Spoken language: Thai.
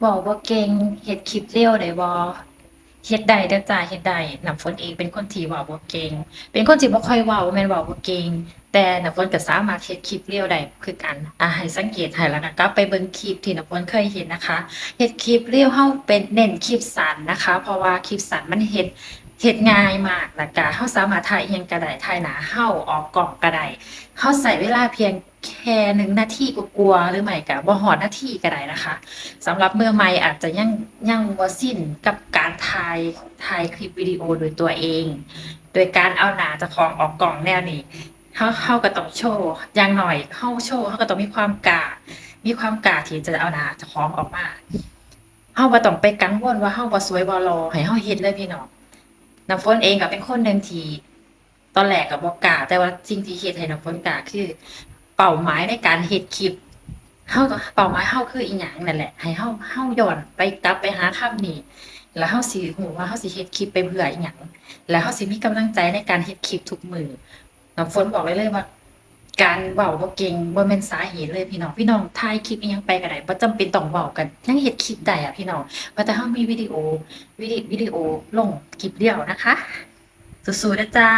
เว้าเก่งเฮ็ดคลิปเร็วได้บ่เฮ็ดได้เด้อจ้าเฮ็ดได้น้ำฝนเองเป็นคนที่เว้าบ่เก่ง เป็นคนที่บ่ค่อยเว้าแม่นเว้าบ่เก่ง แต่น้ำฝนก็สามารถเฮ็ดคลิปเร็วได้คือกัน อ่าให้สังเกตให้แล้วก็กลับไปเบิ่งคลิปที่น้ำฝนเคยเฮ็ดนะคะเฮ็ดคลิปเร็วเฮาเป็นเน้นคลิปสั้นนะคะ เพราะว่าคลิปสั้นมันเฮ็ดเฮ็ดง่ายมากแล้วก็เฮาสามารถถ่ายอิหยังก็ได้ถ่ายหน้าเฮาออกกล้องก็ได้เฮาใช้เวลาเพียง ค่หนึ่งนาทีกว่าๆหรือไม่ก็บ่ฮอดนาทีก็ได้นะคะสำหรับเมื่อใหม่อาจจะยังยังบ่สิ้นกับการถ่ายถ่ายคลิปวิดีโอโดยตัวเอง โดยการเอาหน้าจ้าของออกกล่องแนวนี้เฮาเฮาก็ต้องโชว์อย่างน้อยเฮาโชว์เฮาก็ต้องมีความกล้ามีความกล้าที่จะเอาหน้าจ้าของออกมาเฮาบ่ต้องไปกังวลว่าเฮาบ่สวยบ่หล่อให้เฮาเฮ็ดเลยพี่น้องน้ำฝนเองก็เป็นคนหนึงที่ตอนแรกก็บ่กล้าแต่ว่าสิ่งที่เฮ็ดให้น้ำฝนกล้าคือ เป้าหมายในการเฮ็ดคลิปเฮาเป้าหมายเฮาคืออีหยังนั่นแหละ ให้เฮาเฮาย้อนไปกลับไปหาคำนี้แล้วเฮาสิฮู้ว่าเฮาสิเฮ็ดคลิปไปเพื่ออีหยังแล้วเฮาสิมีกำลังใจในการเฮ็ดคลิปทุกมือน้ำฝนบอกเลยเลยว่า การเว้าบ่เก่งบ่แม่นสาเหตุเลยพี่น้องพี่น้องถ่ายคลิปอิหยังไปก็ได้บ่จำเป็นต้องเว้ากันยังเฮ็ดคลิปได้อะพี่น้องว่าแต่เฮามีวิดีโอวิดีวิดีโอลงคลิปเดียวนะคะสู้ๆเด้อจ้า